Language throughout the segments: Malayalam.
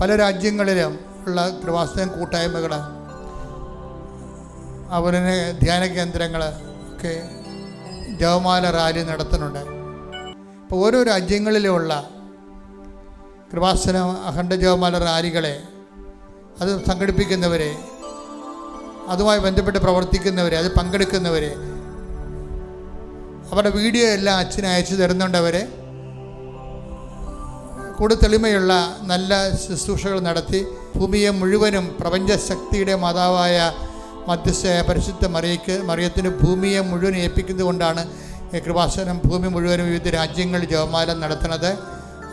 പല രാജ്യങ്ങളിലും ഉള്ള കൃപാസനം കൂട്ടായ്മകൾ അതുപോലെ തന്നെ ധ്യാന കേന്ദ്രങ്ങൾ ഒക്കെ ജവമാല റാലി നടത്തുന്നുണ്ട്. ഇപ്പോൾ ഓരോ രാജ്യങ്ങളിലുമുള്ള കൃപാസന അഖണ്ഡ ജവമാല റാലികളെ അത് സംഘടിപ്പിക്കുന്നവരെ അതുമായി ബന്ധപ്പെട്ട് പ്രവർത്തിക്കുന്നവരെ അത് പങ്കെടുക്കുന്നവരെ അവരുടെ വീഡിയോ എല്ലാം അച്ഛനെ അയച്ചു തരുന്നുണ്ട് അവരെ. കൂടുതൽ തെളിമയുള്ള നല്ല ശുശ്രൂഷകൾ നടത്തി ഭൂമിയെ മുഴുവനും പ്രപഞ്ചശക്തിയുടെ മാതാവായ മധ്യസ്ഥയായ പരിശുദ്ധ മറിയക്ക് മറിയത്തിന് ഭൂമിയെ മുഴുവൻ ഏൽപ്പിക്കുന്നതുകൊണ്ടാണ് കൃപാസനം ഭൂമി മുഴുവനും വിവിധ രാജ്യങ്ങളിൽ ജപമാല നടത്തുന്നത്.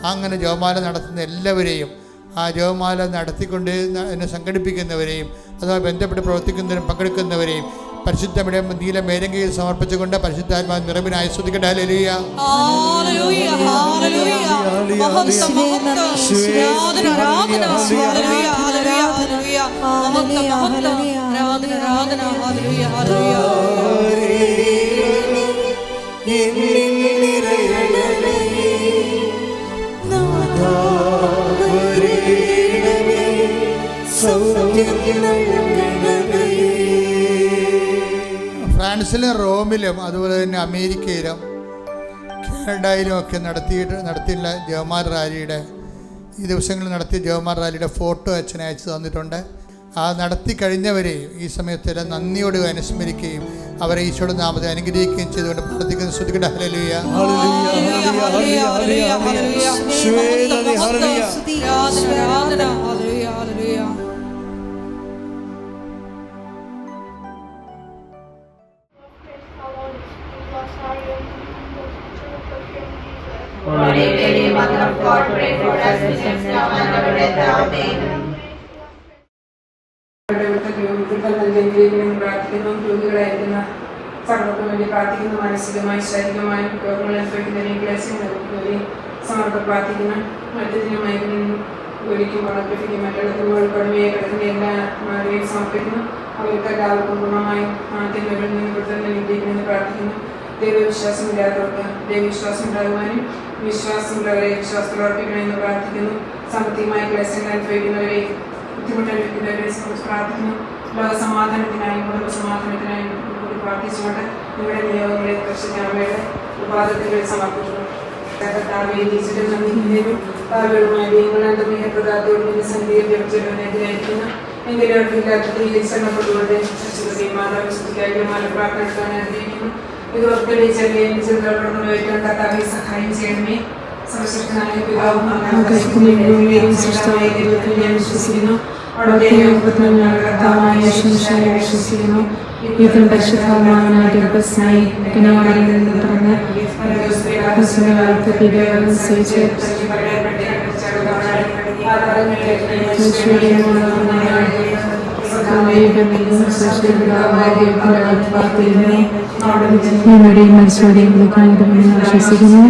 അങ്ങനെ ജപമാല നടത്തുന്ന എല്ലാവരെയും ആ ജപമാല നടത്തിക്കൊണ്ട് എന്നെ സംഘടിപ്പിക്കുന്നവരെയും അതുമായി ബന്ധപ്പെട്ട് പ്രവർത്തിക്കുന്നവരും പങ്കെടുക്കുന്നവരെയും പരിശുദ്ധയുടെ നീല മേരങ്കയിൽ സമർപ്പിച്ചുകൊണ്ട് പരിശുദ്ധാത്മാ നിറവിനെ ആസ്വദിക്കട്ടെ ഹല്ലേലൂയ. Hallelujah hallelujah. മഹത്വം മഹത്വം. ആരാധന ആരാധന ഹല്ലേലൂയ ഹല്ലേലൂയ. ഹല്ലേലൂയ മഹത്വം മഹത്വം. ആരാധന ആരാധന ഹല്ലേലൂയ ഹല്ലേലൂയ. ഫ്രാൻസിലും റോമിലും അതുപോലെ തന്നെ അമേരിക്കയിലും കാനഡയിലും ഒക്കെ നടത്തിയിട്ട് നടത്തിയുള്ള ജവമാർ റാലിയുടെ ഈ ദിവസങ്ങളിൽ നടത്തിയ ജവമാർ റാലിയുടെ ഫോട്ടോ അച്ഛൻ അയച്ചു തന്നിട്ടുണ്ട്. ആ നടത്തി കഴിഞ്ഞവരെയും ഈ സമയത്തെല്ലാം നന്ദിയോട് അനുസ്മരിക്കുകയും അവരെ ഈശോയുടെ നാമത്തെ അനുഗ്രഹിക്കുകയും ചെയ്തുകൊണ്ട് പ്രാർത്ഥിക്കുന്ന. ശ്രുതികട ഹലലുയ ഹല്ലേലൂയ ഹല്ലേലൂയ ഹല്ലേലൂയ മഹത്വം Mother of God, pray for us sinners now and our death. Amen. പ്രാർത്ഥിക്കുന്നു രോഗികളായിരിക്കുന്ന സർവക്കും വേണ്ടി പ്രാർത്ഥിക്കുന്നു മാനസികമായി ശാരീരികമായും രോഗങ്ങൾ ക്ലേശങ്ങളെ സമർപ്പ പ്രാർത്ഥിക്കുന്നു മറ്റു ജോലിക്കും വളർത്തിക്കും മറ്റുള്ള കടുമയെ കിടക്കുന്ന എല്ലാവരെയും സമർപ്പിക്കുന്നു അവർക്ക് എല്ലാവർക്കും പൂർണമായും നിന്ന് വിജയിക്കുമെന്ന് പ്രാർത്ഥിക്കുന്നു ദൈവവിശ്വാസമില്ലാത്തവർക്ക് ദൈവവിശ്വാസം ഉണ്ടാകുവാനും വിശ്വാസമുള്ളവരെ വിശ്വാസത്തിൽ ഉറപ്പിക്കണമെന്ന് പ്രാർത്ഥിക്കുന്നു. സാമ്പത്തികമായി ക്ലേശങ്ങൾ അനുഭവിക്കുന്നവരെ ബുദ്ധിമുട്ടനുഭവിക്കുന്നവരെ സംബന്ധിച്ച് പ്രാർത്ഥിക്കുന്നു. ലോക സമാധാനത്തിനായും കുടുംബ സമാധാനത്തിനായും കൂടി പ്രാർത്ഥിച്ചുകൊണ്ട് നിങ്ങളുടെ നിയോഗങ്ങളെ ഞങ്ങളുടെ ഉപാദത്തിൽ സമർപ്പിക്കുന്നു. എങ്കിലും മാല പ്രാർത്ഥന ഒത്തിരി ചെറിയ ചിന്തകളോട് വയ്ക്കാൻ കർത്താവെ സഹായം ചെയ്യണമേ സർവശക്തനായ പിതാവും ഞാൻ വിശ്വസിക്കുന്നു അവിടുത്തെ കർത്താവായ വിശ്വസിക്കുന്നു ഇതും പരിശുദ്ധാത്മാവിനാൽ ഗർഭസ്ഥനായി കന്യാമറിയിൽ നിന്ന് പിറന്ന് ഞങ്ങളുടെ മനസ്സോടെയും വിളിക്കാനുണ്ടെന്ന് ഞാൻ വിശ്വസിക്കുന്നു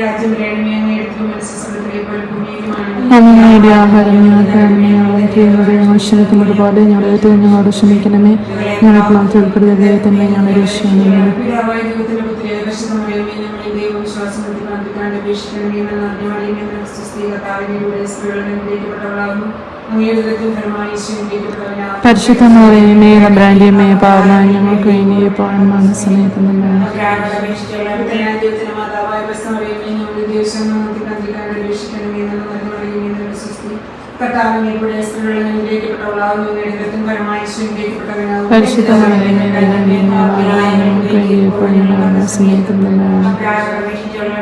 രാജ്യം വരേണമേ വിശ്വസിക്കുന്നു അങ്ങയുടെ ആഹാരം ഞങ്ങളുടെ ആവശ്യത്തിന് ഒരുപാട് ഞങ്ങളുടെ ഞങ്ങളോട് ക്ഷമിക്കണമേ. ഞങ്ങളെ മാത്രം ഉൾപ്പെടുത്തേ തന്നെ ഞങ്ങളുടെ രക്ഷിക്കണമേ പിതാവായ ദൈവത്തിന്റെ പുത്രിയായ പരിശുദ്ധമറിയമേ, ഞങ്ങളെ ദൈവവിശ്വാസം പ്രതിപാദിക്കാണ്ട് അപേക്ഷിക്കണമേ എന്ന് അറിഞ്ഞുമറിയമേ, നിനക്ക് സ്തുതി, കർത്താവിലൂടെ സ്ത്രീകളിൽ അനുഗ്രഹിക്കപ്പെട്ടവളാകുന്നു. അങ്ങയുടെ ഉദരത്തിൻ ഫലമായി ഈശോ അനുഗ്രഹിക്കപ്പെട്ടവനാകുന്നു. പരിശുദ്ധമറിയമേ നമ്പ്രാന്റെമേ പാർല ഞങ്ങൾക്ക് ഇനി എപ്പോഴും അഗ്രാഹം അപേക്ഷിച്ചുള്ള മാതാവായ പരിശുദ്ധമറിയമേ, ഞങ്ങളുടെ ദൈവശരണം പ്രതിപാദിക്കാണ്ട്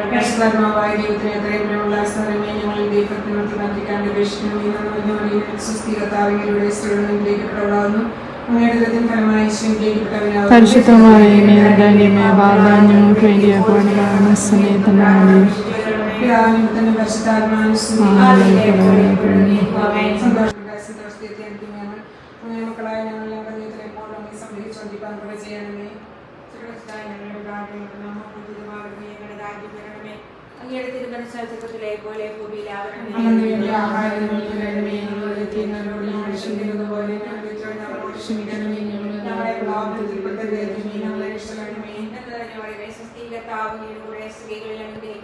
പരിശുദ്ധാത്മാവായ ദൈവത്തിന് എത്രയും സ്ഥലമേ സ്വസ്തി സ്ത്രീകളിൽ അനുഗ്രഹിക്കപ്പെട്ടവളാകുന്നു ഫലമായി സ്വീകരിക്കപ്പെട്ടവനാകുന്നു പരിശുദ്ധമായ ഞങ്ങൾക്ക് വേണ്ടി പിതാവിനും തന്നെ പരിശുദ്ധാത്മാവിനും. സന്തോഷത്തെ മക്കളായ ഞങ്ങളെ ഹൃദയത്തിൽ എപ്പോഴും അങ്ങ് സംഗ്രഹിച്ചുകൊണ്ടിരിക്കാൻ കൃപ ചെയ്യണമേ. സുരക്ഷിതരായ ഞങ്ങളുടെ പ്രാർത്ഥനകൾക്ക് നാം പൂജിതമാകണമേ. ഞങ്ങളുടെ രാജ്യം വരണമേ. അങ്ങയുടെ തിരുമനസ്സാചകത്തിലെ പോലെ പോലെ ഞങ്ങളോട് ക്ഷമിക്കണമേ. ഞങ്ങളെ പ്രലോഭനത്തിൽ പെടുത്തരുതേ. ഞങ്ങളെ രക്ഷിക്കണമേ. പരിശുദ്ധമറിയമേ, ഞങ്ങളുടെ അമ്മേ, പാപികളായ ഞങ്ങൾക്ക്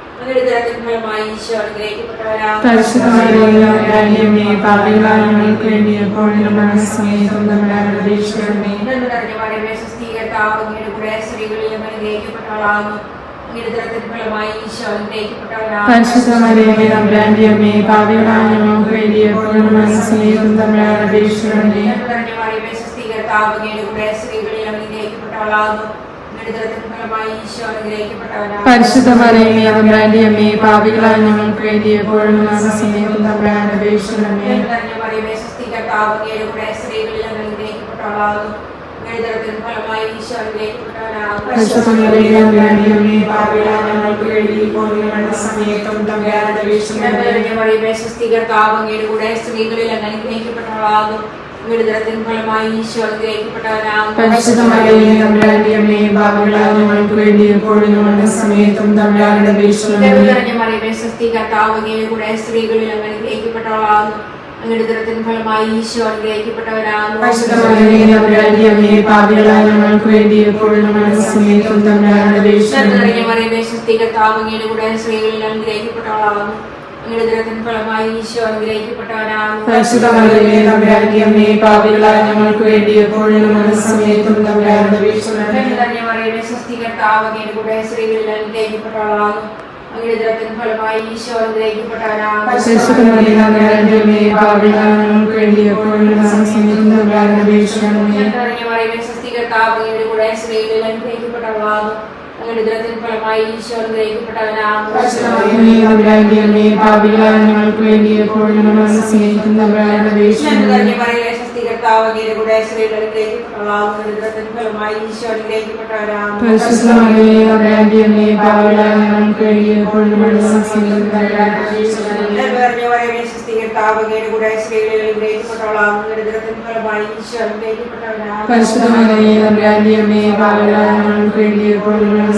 അമ്മേ, പാപികളായ ഞങ്ങൾക്ക് വേണ്ടി എപ്പോഴും നമ്മുടെ സമയത്തും തമ്പുരാനോട് അപേക്ഷിക്കണമേ പരിശുദ്ധമറിയമേ തമ്പുരാന്റെ അമ്മേ പാപികളായ ഞങ്ങൾക്ക് വേണ്ടി എപ്പോഴും നമ്മുടെ സമയത്തും തമ്പുരാനോട് അപേക്ഷിക്കണമേ പരിശുദ്ധമറിയമേ തമ്പുരാന്റെ അമ്മേ പാപികളായ ഞങ്ങൾക്ക് വേണ്ടി എപ്പോഴും സമയത്തും തമ്പുരാനോട് അപേക്ഷിക്കണമേ പരിശുദ്ധമറിയമേ, തമ്പുരാന്റെ അമ്മേ, പാപികളായ ഞങ്ങൾക്ക് വേണ്ടി ഇപ്പോഴും ഞങ്ങളുടെ സമയത്തും അപേക്ഷിക്കണമേ. അമ്മേ, പാപികളായ ഞങ്ങൾക്ക് വേണ്ടി ഫലമായി പാപികളായ ഞങ്ങൾക്ക് വേണ്ടി എപ്പോഴും ഞങ്ങളുടെ സമയത്തും എപ്പോഴും ഞങ്ങളുടെ സമയത്തും തമ്പുരാനോട് അപേക്ഷിക്കണമേ. പരിശുദ്ധമറിയമേ, തമ്പുരാന്റെ അമ്മേ, പാപികളായ ഞങ്ങൾക്ക് വേണ്ടി എപ്പോഴും ഞങ്ങളുടെ സമയത്തും തമ്പുരാനോട് അപേക്ഷിക്കണമേ. പരിശുദ്ധമറിയമേ, തമ്പുരാന്റെ പരിശുദ്ധമറിയമേ, തമ്പുരാന്റെ അമ്മേ, പാപികളായ ഞങ്ങൾക്ക് വേണ്ടി എപ്പോഴും എപ്പോഴും ഞങ്ങളുടെ സമയത്തും തമ്പുരാനോട് അപേക്ഷിക്കണമേ. പരിശുദ്ധമറിയമേ, തമ്പുരാന്റെ അമ്മേ, പാപികളായ ഞങ്ങൾക്ക് വേണ്ടി എപ്പോഴും ഞങ്ങളുടെ സമയത്തും തമ്പുരാനോട് അപേക്ഷിക്കണമേ. പരിശുദ്ധമറിയമേ, തമ്പുരാന്റെ അമ്മേ, പാപികളായ ഞങ്ങൾക്ക് വേണ്ടി എപ്പോഴും ഞങ്ങളുടെ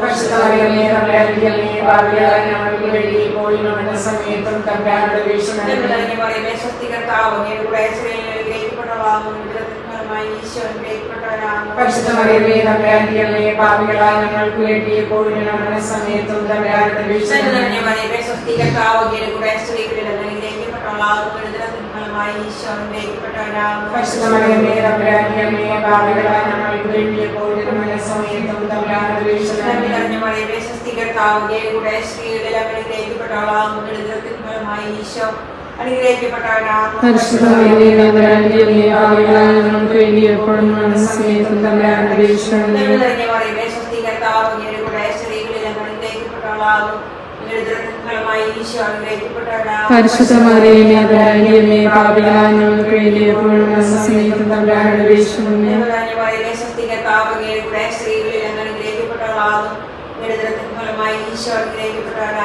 പരിശുദ്ധമറിയമേ, തമ്പുരാന്റെ അമ്മേ, പാപികളായ ഞങ്ങൾക്ക് വേണ്ടി എപ്പോഴും ഞങ്ങളുടെ സമയത്തും തമ്പുരാനോട് അപേക്ഷിക്കണമേ. പരിശുദ്ധമറിയമേ, തമ്പുരാന്റെ അമ്മേ, പാപികളായ ഞങ്ങൾക്ക് വേണ്ടി എപ്പോഴും ഞങ്ങളുടെ സമയത്തും തമ്പുരാനോട് അപേക്ഷിക്കണമേ. പരിശുദ്ധമറിയമേ, തമ്പുരാന്റെ അമ്മേ, പാപികളായ ഞങ്ങൾക്ക് വേണ്ടി എപ്പോഴും ഞങ്ങളുടെ സമയത്തും തമ്പുരാനോട് അപേക്ഷിക്കണമേ. പരിശുദ്ധമറിയമേ, തമ്പുരാന്റെ അമ്മേ, പാപികളായ ഞങ്ങൾക്ക് വേണ്ടി എപ്പോഴും തമ്പുരാന്റെ അമ്മേ, പാപികളായ ഞങ്ങൾക്ക് വേണ്ടി എപ്പോഴും സമയത്തും തമ്പുരാനോട് അപേക്ഷിക്കണമേ.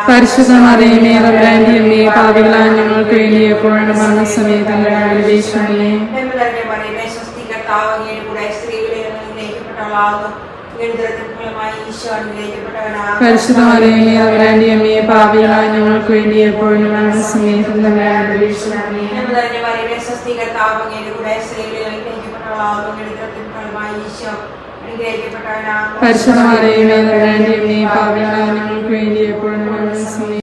പരിശുദ്ധമറിയമേ, അമ്മേ, പാപികളായ ഞങ്ങൾക്ക് വേണ്ടി എപ്പോഴും മരണസമയത്ത് കൂടെ സ്ത്രീകളിൽ അനുഗ്രഹിക്കപ്പെട്ടവളാകുന്നു പരിശുദ്ധമറിയമേ അവരാന്റെ അമ്മയെ പാപികളായ ഞങ്ങൾക്ക് വേണ്ടി എപ്പോഴും ഞങ്ങളുടെ സമയത്തും തന്നെ അപേക്ഷിക്കണമേ. പരിശുദ്ധമറിയമേ അവരാന്റെ അമ്മയെ പാപികളായ ഞങ്ങൾക്ക് വേണ്ടി എപ്പോഴും ഞങ്ങളുടെ സമയം